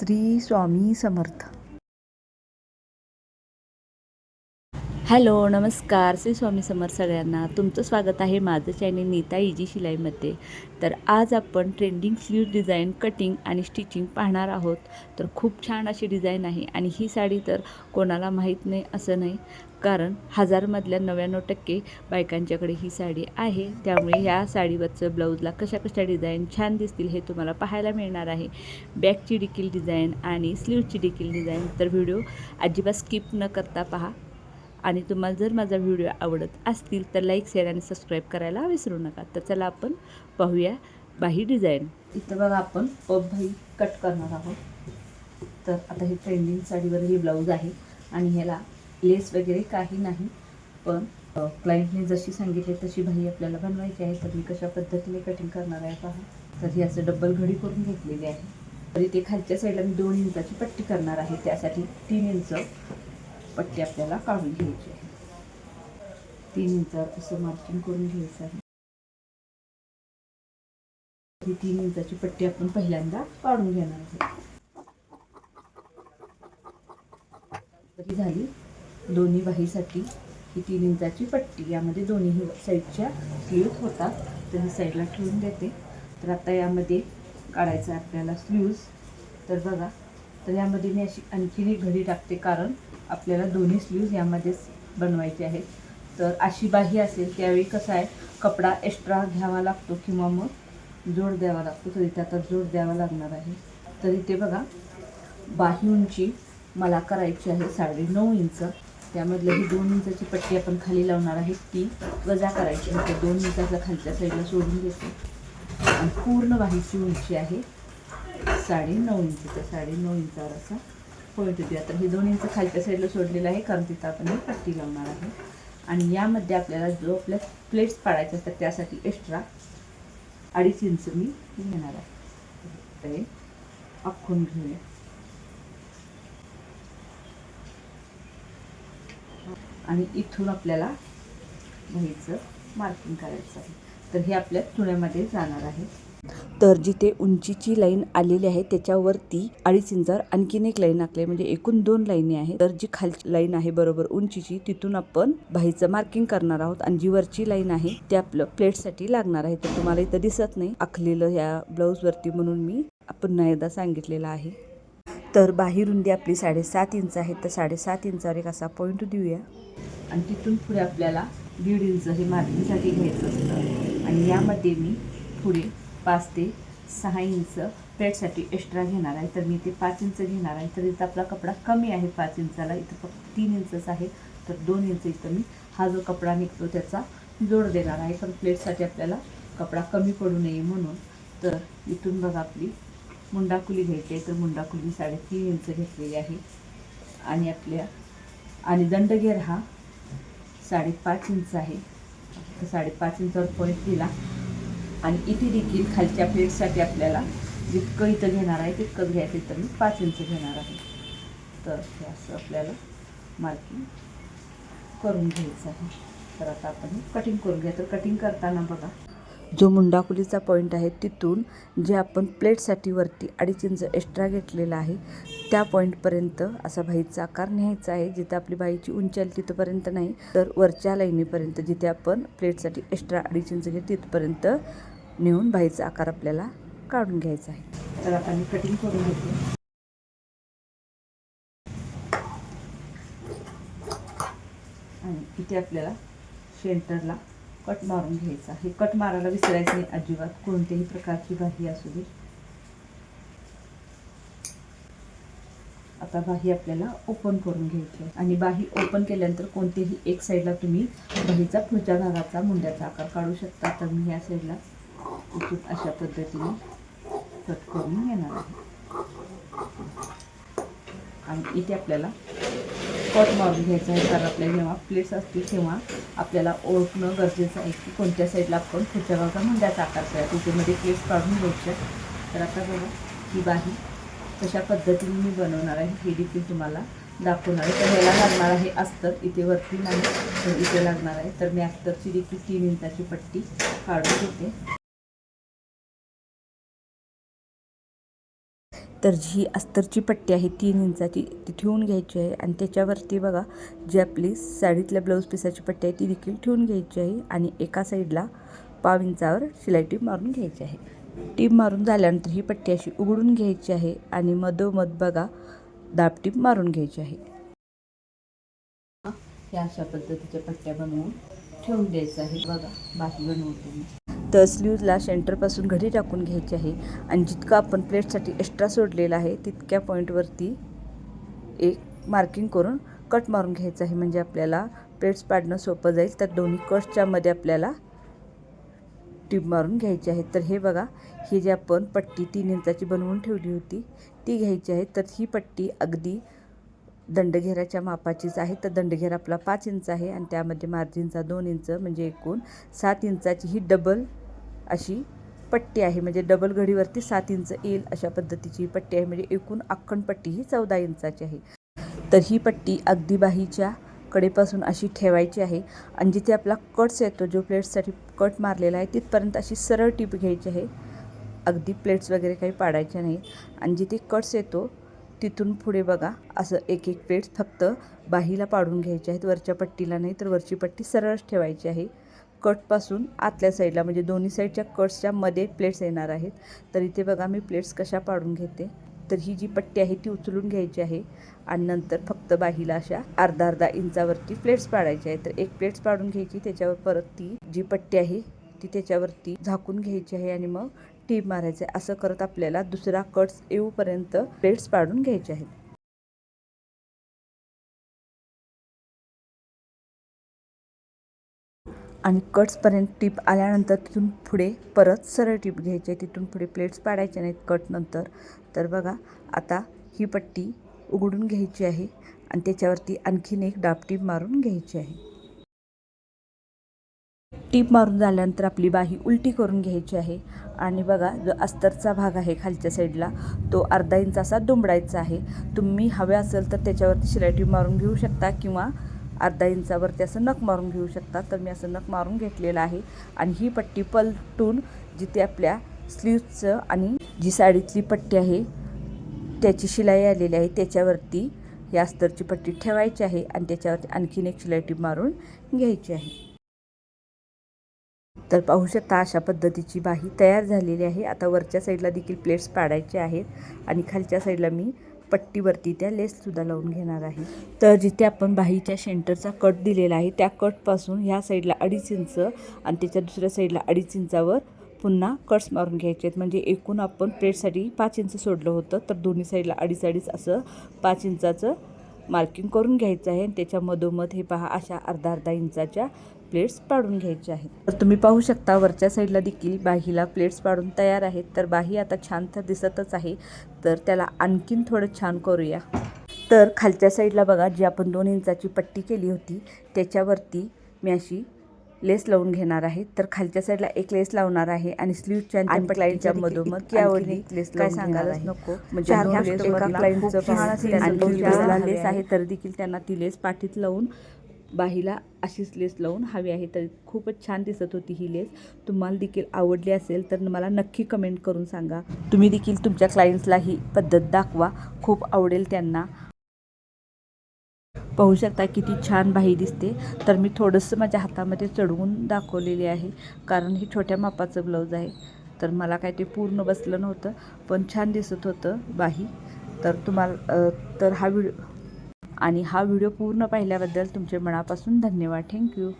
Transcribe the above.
Shri Swami Samarth. Hello नमस्कार. श्री स्वामी समर्थ सगळ्यांना तुमचं स्वागत आहे माझं चॅनल नीता इजी शिलाईमध्ये. तर आज आपण ट्रेंडिंग स्लीव डिझाईन कटिंग आणि स्टिचिंग पाहणार आहोत. तर खूप छान अशी डिझाईन आहे आणि ही साडी तर कोणाला माहीत नाही असं नाही. कारण हजारमधल्या नव्याण्णव टक्के बायकांच्याकडे ही साडी आहे. त्यामुळे ह्या साडीवरचं ब्लाऊजला कशा कशा डिझाईन छान दिसतील हे तुम्हाला पाहायला मिळणार आहे. बॅकची देखील डिझाईन आणि स्लीवची देखील डिझाईन तर व्हिडिओ अजिबात स्किप न करता पहा. आणि तुम्हाला जर माझा व्हिडिओ आवडत असतील तर लाईक शेअर आणि सबस्क्राईब करायला विसरू नका. तर चला आपण पाहूया बाही डिझाईन. इथं बघा आपण पबभाई कट करणार आहोत. तर आता हे ट्रेंडिंग साडीवर हे ब्लाऊज आहे आणि ह्याला लेस वगैरे काही नाही पण क्लायंटने जशी सांगितली तशी भाई आपल्याला बनवायची आहे. तर मी कशा पद्धतीने कटिंग करणार आहे पहा. तर ही असं डब्बल घडी करून घेतलेली आहे. तर इथे खालच्या साईडला मी दोन इंचाची पट्टी करणार आहे. त्यासाठी तीन इंच पट्टी आपल्याला काढून घ्यायची आहे. तीन इंचावर असं मार्किंग करून घ्यायचं आहे. ही तीन इंचाची पट्टी आपण पहिल्यांदा काढून घेणार आहोत. तर ही झाली दोन्ही बाहीसाठी ही तीन इंचाची पट्टी. यामध्ये दोन्ही साईडच्या स्लीव्ह होतात तर ही साईडला ठेवून देते. तर आता यामध्ये काढायचं आहे आपल्याला स्लीव्ज तर बघा तर यामध्ये मी अशी आणखीन एक घडी टाकते कारण आपल्याला दोन्ही स्लीव्ज यामध्येच बनवायचे आहेत. तर अशी बाही असेल त्यावेळी कसं आहे कपडा एक्स्ट्रा घ्यावा लागतो किंवा मग जोड द्यावा लागतो. तर इथे आता जोड द्यावा लागणार आहे. तर इथे बघा बाही उंची मला करायची आहे साडे नऊ इंच. त्यामधलं ही दोन इंचाची पट्टी आपण खाली लावणार आहे. ती वजा करायची म्हणजे दोन इंचाच्या खालच्या साईडला सोडून देतो. आणि पूर्ण बाहीची उंची आहे साडे नऊ इंचचा साडे नऊ इंचावर असा पॉईंट आता. हे दोन इंच खालच्या साईडला सोडलेलं आहे. कारण तिथं आपण ही पट्टी लावणार आहे. आणि यामध्ये आपल्याला जो आपल्या प्लेट्स पाडायचे असतात त्यासाठी एक्स्ट्रा अडीच इंच मी घेणार आहे. ते आखून घेऊया. आणि इथून आपल्याला घ्यायचं मार्किंग करायचं आहे. तर हे आपल्या चुण्यामध्ये जाणार आहे. तर जिथे उंचीची लाईन आलेली आहे त्याच्यावरती अडीच इंचावर आणखीन एक लाईन आखली आहे. म्हणजे एकूण दोन लाईनी आहे तर जी खालची लाईन आहे बरोबर उंचीची तिथून आपण बाहीचं मार्किंग करणार आहोत. आणि जी वरची लाईन आहे ते आपलं प्लेटसाठी लागणार आहे. तर तुम्हाला इथं दिसत नाही. आखलेलं ह्या ब्लाऊजवरती म्हणून मी पुन्हा एकदा सांगितलेलं आहे. तर बाही रुंदी आपली साडेसात इंच आहे. तर साडेसात इंचावर एक असा पॉईंट देऊया. आणि तिथून पुढे आपल्याला दीड इंच हे मार्किंगसाठी घ्यायचं असतं. आणि यामध्ये मी पुढे पाच ते सहा इंच प्लेटसाठी एक्स्ट्रा घेणार आहे. तर मी ते पाच इंच घेणार आहे. तर इथं आपला कपडा कमी आहे पाच इंचाला. इथं फक्त तीन इंचच आहे. तर दोन इंच इथं मी हा जो कपडा निघतो त्याचा जोड देणार आहे. पण प्लेटसाठी आपल्याला कपडा कमी पडू नये म्हणून. तर इथून बघा आपली मुंडाकुली घ्यायची आहे. तर मुंडाकुली मी साडेतीन इंच घेतलेली आहे. आणि आपल्या आणि दंडगेर हा साडेपाच इंच आहे. तर साडेपाच इंचावर पॉईंट दिला. आणि इथे देखील खालच्या प्लेटसाठी आपल्याला जितकं इथं घेणार आहे तितकंच घ्यायचं इथं मी पाच इंच घेणार आहे. तर हे असं आपल्याला मार्किंग करून घ्यायचं आहे. तर आता आपण कटिंग करून घ्या. तर कटिंग करताना बघा जो मुंडाकुलीचा पॉईंट आहे तिथून जे आपण प्लेटसाठी वरती अडीच इंच एक्स्ट्रा घेतलेला आहे त्या पॉईंटपर्यंत असा बाईचा आकार न्यायचा आहे. जिथे आपली बाईची उंची आली तिथपर्यंत नाही. तर वरच्या लाईनीपर्यंत जिथे आपण प्लेटसाठी एक्स्ट्रा अडीच इंच घेत तिथपर्यंत नेऊन बाईचा आकार आपल्याला काढून घ्यायचा आहे. तर आता मी कटिंग करून घेते. आणि इथे आपल्याला शेल्टरला कट मारून घ्यायचा हे कट मारायला विसरायचं नाही अजिबात. कोणत्याही प्रकारची बाही असू दे. आता बाही आपल्याला ओपन करून घ्यायची आहे. आणि बाही ओपन केल्यानंतर कोणतेही एक साईडला तुम्ही बाहीचा पुढच्या भागाचा मुंड्याचा आकार काढू शकता. तर मी ह्या साईडला इथून अशा पद्धतीने कट करून घेणार आहे. आणि इथे आपल्याला कट मारून घ्यायचं आहे कारण आपल्या जेव्हा प्लेट्स असतील तेव्हा आपल्याला ओळखणं गरजेचं आहे की कोणत्या साईडला आपण पुढच्या भागाचा मुंड्याचा आकार करायचा त्याच्यामध्ये प्लेट्स काढून घ्यायच्या तर आता बघा ही बाही कशा पद्धतीने मी बनवणार आहे हे देखील तुम्हाला दाखवणार आहे. तर ह्याला लागणार आहे अस्तर. इथे वरती नाही तर इथे लागणार आहे. तर मी अस्तरची देखील तीन इंचाची पट्टी काढून घेते. तर जी अस्तरची पट्टी आहे तीन इंचाची ती ठेवून घ्यायची आहे. आणि त्याच्यावरती बघा जी आपली साडीतल्या ब्लाऊज पिसाची पट्टी आहे ती देखील ठेवून घ्यायची आहे. आणि एका साईडला पाव इंचावर शिलाई टीप मारून घ्यायची आहे. टीप मारून झाल्यानंतर ही पट्टी अशी उघडून घ्यायची आहे आणि मधोमध बघा दाब टीप मारून घ्यायची आहे. या अशा पद्धतीच्या पट्ट्या बनवून ठेवून द्यायचं आहे. बघा बाकी बनवते मी. तर स्लीवला सेंटरपासून घडी टाकून घ्यायची आहे आणि जितकं आपण प्लेटसाठी एक्स्ट्रा सोडलेलं आहे तितक्या पॉईंटवरती एक मार्किंग करून कट मारून घ्यायचं आहे. म्हणजे आपल्याला प्लेट्स पाडणं सोपं जाईल. तर दोन्ही कट्सच्यामध्ये आपल्याला ट्यूब मारून घ्यायची आहे. तर हे बघा ही जी आपण पट्टी तीन इंचाची बनवून ठेवली होती ती घ्यायची आहे. तर ही पट्टी अगदी दंडघेराच्या मापाचीच आहे. तर दंडघेर आपला पाच इंच आहे आणि त्यामध्ये मार्जिनचा दोन इंच म्हणजे एकूण सात इंचाची ही डबल अशी पट्टी आहे. म्हणजे डबल घडीवरती सात इंच येईल अशा पद्धतीची पट्टी आहे. म्हणजे एकूण अख्खण पट्टी ही चौदा इंचाची आहे. तर ही पट्टी अगदी बाहीच्या कडेपासून अशी ठेवायची आहे आणि जिथे आपला कट्स येतो जो प्लेट्ससाठी कट मारलेला आहे तिथपर्यंत अशी सरळ टीप घ्यायची आहे. अगदी प्लेट्स वगैरे काही पाडायच्या नाही. आणि जिथे कट्स येतो तिथून पुढे बघा असं एक एक प्लेट्स फक्त बाहीला पाडून घ्यायचे आहेत. वरच्या पट्टीला नाही तर वरची पट्टी सरळच ठेवायची आहे. कटपासून आतल्या साईडला म्हणजे दोन्ही साईडच्या कट्सच्या मध्ये प्लेट्स येणार आहेत. तर इथे बघा मी प्लेट्स कशा पाडून घेते. तर ही जी पट्टी आहे ती उचलून घ्यायची आहे आणि नंतर फक्त बाहीला अशा अर्धा अर्धा इंचावरती प्लेट्स पाडायचे आहेत. तर एक प्लेट्स पाडून घ्यायची त्याच्यावर परत ती जी पट्टी आहे ती त्याच्यावरती झाकून घ्यायची आहे आणि मग टीप मारायचं आहे. असं करत आपल्याला दुसरा कट्स येऊपर्यंत प्लेट्स पाडून घ्यायचे आहेत. आणि कट्सपर्यंत टीप आल्यानंतर तिथून पुढे परत सरळ टीप घ्यायची आहे. तिथून पुढे प्लेट्स पाडायचे नाहीत कटनंतर तर बघा आता ही पट्टी उघडून घ्यायची आहे आणि त्याच्यावरती आणखीन एक डाब टीप मारून घ्यायची आहे. टीप मारून झाल्यानंतर आपली बाही उलटी करून घ्यायची आहे. आणि बघा जो अस्तरचा भाग आहे खालच्या साईडला तो अर्धा इंच असा दुमडायचा आहे. तुम्ही हवे असेल तर त्याच्यावरती शिलाई टीप मारून घेऊ शकता किंवा अर्धा इंचावरती असं नख मारून घेऊ शकता तर मी असं नख मारून घेतलेलं आहे. आणि ही पट्टी पलटून जिथे आपल्या स्लीव्सचं आणि जी साडीतली पट्टी आहे त्याची शिलाई आलेली आहे त्याच्यावरती या अस्तरची पट्टी ठेवायची आहे आणि त्याच्यावरती आणखीन एक शिलाई टीप मारून घ्यायची आहे. तर पाहू शकता अशा पद्धतीची बाही तयार झालेली आहे. आता वरच्या साईडला देखील प्लेट्स पाडायचे आहेत आणि खालच्या साईडला मी पट्टीवरती त्या लेससुद्धा लावून घेणार आहे. तर जिथे आपण बाहीच्या सेंटरचा कट दिलेला आहे त्या कटपासून ह्या साईडला अडीच इंच आणि त्याच्या दुसऱ्या साईडला अडीच इंचावर पुन्हा कट्स मारून घ्यायचे आहेत. म्हणजे एकूण आपण प्लेटसाठी पाच इंच सोडलं होतं तर दोन्ही साईडला अडीच अडीच असं पाच इंचाचं मार्किंग करून घ्यायचं आहे. आणि त्याच्या मधोमध हे पहा अशा अर्धा अर्धा इंचाच्या प्लेट्स पाडून घ्यायच्या आहेत. तर तुम्ही पाहू शकता वरच्या साईडला देखील बाहीला प्लेट्स पाडून तयार आहेत. तर बाही आता छान तर दिसतच आहे. तर त्याला आणखीन थोडं छान करूया. तर खालच्या साईडला बघा जी आपण दोन इंचाची पट्टी केली होती त्याच्यावरती मी अशी लेस लावून घेणार आहे तर खालच्या साईडला एक लेस लावणार आहे आणि स्लीवच्या आणि क्लाइंटच्या मधोमध इतकी आवडली. लेस काय सांगायलाच. नको. म्हणजे लेस. आहे तर देखील त्यांना ती लेस पाठीत लावून बाहीला अशीच लेस लावून हवी आहे तर खूपच छान दिसत होती ही लेस तुम्हाला देखील आवडली असेल तर मला नक्की कमेंट करून सांगा तुम्ही देखील तुमच्या क्लायंट्सला ही पद्धत दाखवा खूप आवडेल त्यांना पाहू शकता किती छान बाही दिसते. तर मी थोडंसं माझ्या हातामध्ये चढवून दाखवलेली आहे. कारण हे छोट्या मापाचं ब्लाऊज आहे. तर मला काय ते पूर्ण बसलं नव्हतं. पण छान दिसत होतं बाही तर तुम्हाला तर हा व्हिडिओ आणि हा व्हिडिओ पूर्ण पाहिल्याबद्दल तुमचे मनापासून धन्यवाद. थँक्यू.